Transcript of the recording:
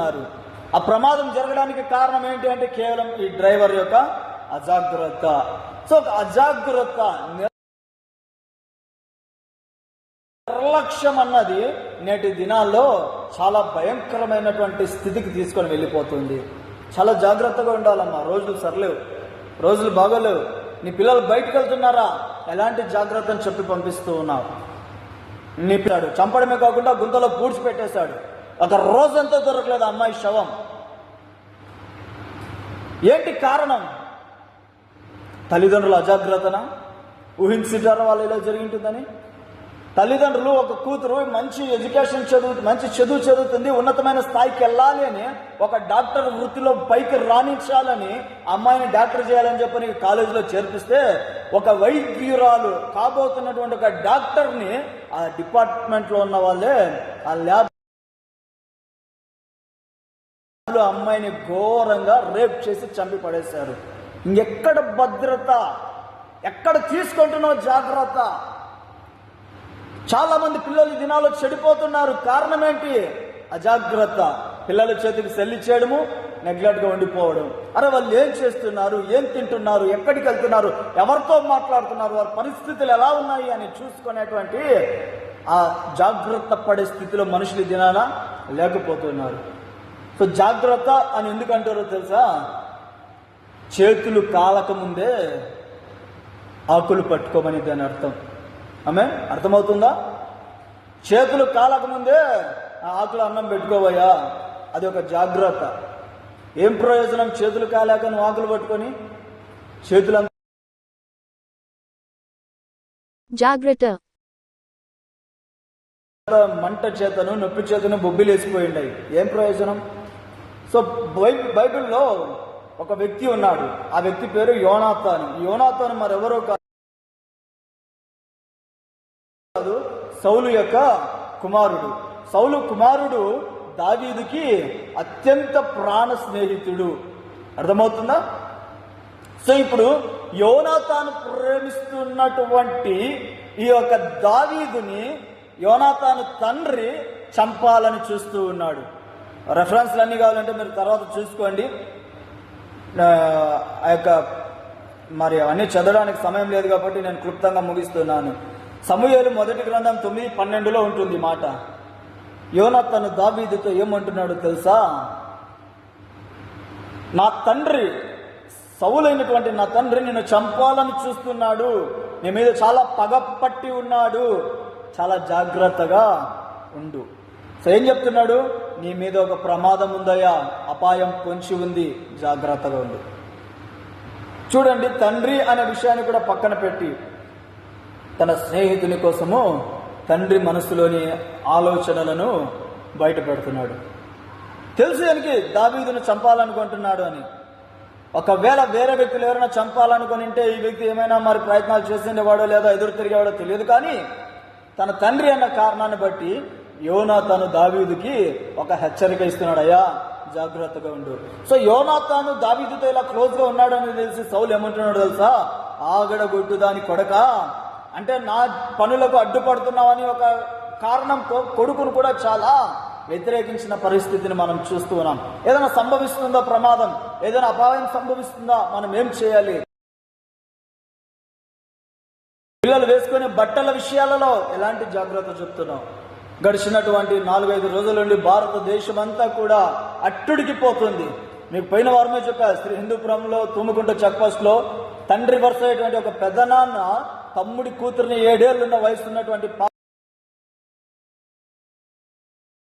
ఉన్నారు. ఆ ప్రమాదం జరగడానికి కారణం ఏంటి అంటే కేవలం ఈ డ్రైవర్ యొక్క అజాగ్రత్త. సో అజాగ్రత్త నిర్లక్ష్యం అన్నది నేటి దినాల్లో చాలా భయంకరమైనటువంటి స్థితికి తీసుకొని వెళ్ళిపోతుంది. చాలా జాగ్రత్తగా ఉండాలమ్మా. రోజులు సర్లేవు. రోజులు బాగోలేవు. నీ పిల్లలు బయటకు వెళ్తున్నారా ఎలాంటి జాగ్రత్తని చెప్పి పంపిస్తూ ఉన్నావు? నిప్పాడు చంపడమే కాకుండా గుంతలో పూడ్చి పెట్టేశాడు. ఒక రోజంతా దొరకలేదు అమ్మాయి శవం. ఏంటి కారణం? తల్లిదండ్రుల అజాగ్రత్తన? ఊహించుంటారా వాళ్ళు ఇలా జరిగింటుందని తల్లిదండ్రులు ఒక కూతురు మంచి ఎడ్యుకేషన్ చదువు మంచి చదువు చదువుతుంది ఉన్నతమైన స్థాయికి వెళ్ళాలి అని ఒక డాక్టర్ వృత్తిలో పైకి రాణించాలని అమ్మాయిని డాక్టర్ చేయాలని చెప్పని కాలేజీలో చేర్పిస్తే ఒక వైద్యురాలు కాబోతున్నటువంటి ఒక డాక్టర్ని ఆ డిపార్ట్మెంట్లో ఉన్న వాళ్ళే ఆ ల్యాబ్ అమ్మాయిని ఘోరంగా రేప్ చేసి చంపి పడేశారు ఇంకెక్కడ భద్రత? ఎక్కడ తీసుకుంటున్నావు జాగ్రత్త? చాలామంది పిల్లలు దినాలు చెడిపోతున్నారు. కారణం ఏంటి? అజాగ్రత్త. పిల్లల చేతికి సెల్లి చేయడము నెగ్లెట్గా ఉండిపోవడం. అరే వాళ్ళు ఏం చేస్తున్నారు? ఏం తింటున్నారు? ఎక్కడికి వెళ్తున్నారు? ఎవరితో మాట్లాడుతున్నారు? వారి పరిస్థితులు ఎలా ఉన్నాయి అని చూసుకునేటువంటి ఆ జాగ్రత్త పడే స్థితిలో మనుషులు దినాన లేకపోతున్నారు. సో జాగ్రత్త అని ఎందుకు అంటారో తెలుసా? చేతులు కాలక ముందే ఆకులు పట్టుకోమని దాని అర్థం. ఆమె అర్థమవుతుందా? చేతులు కాలక ముందే ఆ ఆకులు అన్నం పెట్టుకోవయ్యా. అది ఒక జాగ్రత్త. ఏం ప్రయోజనం చేతులు కాలాక నువ్వు ఆకులు పట్టుకొని? చేతులు జాగ్రత్త. మంట చేతను నొప్పి చేతను బొబ్బిలు వేసిపోయిండాయి ఏం ప్రయోజనం? సో బై- బైబిల్లో ఒక వ్యక్తి ఉన్నాడు. ఆ వ్యక్తి పేరు యోనాథాను యోనాథాను మరెవరో కాదు సౌలు యొక్క కుమారుడు. సౌలు కుమారుడు దావీదుకి అత్యంత ప్రాణ స్నేహితుడు. అర్థమవుతుందా? సో ఇప్పుడు యోనాథాను ప్రేమిస్తున్నటువంటి ఈ యొక్క దావీదుని యోనాథాను తండ్రి చంపాలని చూస్తూ ఉన్నాడు. రెఫరెన్స్లు అన్నీ కావాలంటే మీరు తర్వాత చూసుకోండి. ఆ యొక్క మరి అవన్నీ చదవడానికి సమయం లేదు కాబట్టి నేను క్లుప్తంగా ముగిస్తున్నాను. సమూహలు మొదటి గ్రంథం తొమ్మిది పన్నెండులో ఉంటుంది మాట. మాట యోనతను దాబీదుతో ఏమంటున్నాడు తెలుసా? నా తండ్రి సవులైనటువంటి నా తండ్రి నిన్ను చంపాలని చూస్తున్నాడు. నీ మీద చాలా పగపట్టి ఉన్నాడు. చాలా జాగ్రత్తగా ఉండు. సో ఏం చెప్తున్నాడు? నీ మీద ఒక ప్రమాదం ఉందయ్యా అపాయం పొంచి ఉంది జాగ్రత్తగా ఉంది చూడండి తండ్రి అనే విషయాన్ని కూడా పక్కన పెట్టి తన స్నేహితుని కోసము తండ్రి మనసులోని ఆలోచనలను బయట పెడుతున్నాడు. తెలుసు ఆయనకి దాబీదును చంపాలనుకుంటున్నాడు అని. ఒకవేళ వేరే వ్యక్తులు ఎవరైనా చంపాలనుకుని ఉంటే ఈ వ్యక్తి ఏమైనా మరి ప్రయత్నాలు చేసిండేవాడో లేదా ఎదురు తిరిగేవాడో తెలియదు కానీ తన తండ్రి అన్న కారణాన్ని బట్టి యోనా తను దావీదుకి ఒక హెచ్చరిక ఇస్తున్నాడు అయ్యా జాగ్రత్తగా ఉండు. సో యోనా తాను దావీదుతో ఇలా క్లోజ్గా ఉన్నాడని తెలిసి సౌలు ఏమంటున్నాడు తెలుసా? ఆగడగొట్టు దాని కొడక. అంటే నా పనులకు అడ్డుపడుతున్నావని ఒక కారణంతో కొడుకును కూడా చాలా వ్యతిరేకించిన పరిస్థితిని మనం చూస్తూ ఉన్నాం. ఏదైనా సంభవిస్తుందా ప్రమాదం? ఏదైనా అపాయం సంభవిస్తుందా? మనం ఏం చేయాలి? పిల్లలు వేసుకునే బట్టల విషయాలలో ఎలాంటి జాగ్రత్త చెప్తున్నాం గడిచినటువంటి నాలుగైదు రోజుల నుండి భారతదేశం అంతా కూడా అట్టుడికి పోతుంది మీకు పోయిన వారమే చెప్పారు శ్రీ హిందూపురంలో తుమ్ముకుంట చెక్పోస్ట్లో లో తండ్రి వరుస అయ్యేటువంటి ఒక పెద్దనాన్న తమ్ముడి కూతురిని ఏడేళ్ళున్న వయసు ఉన్నటువంటి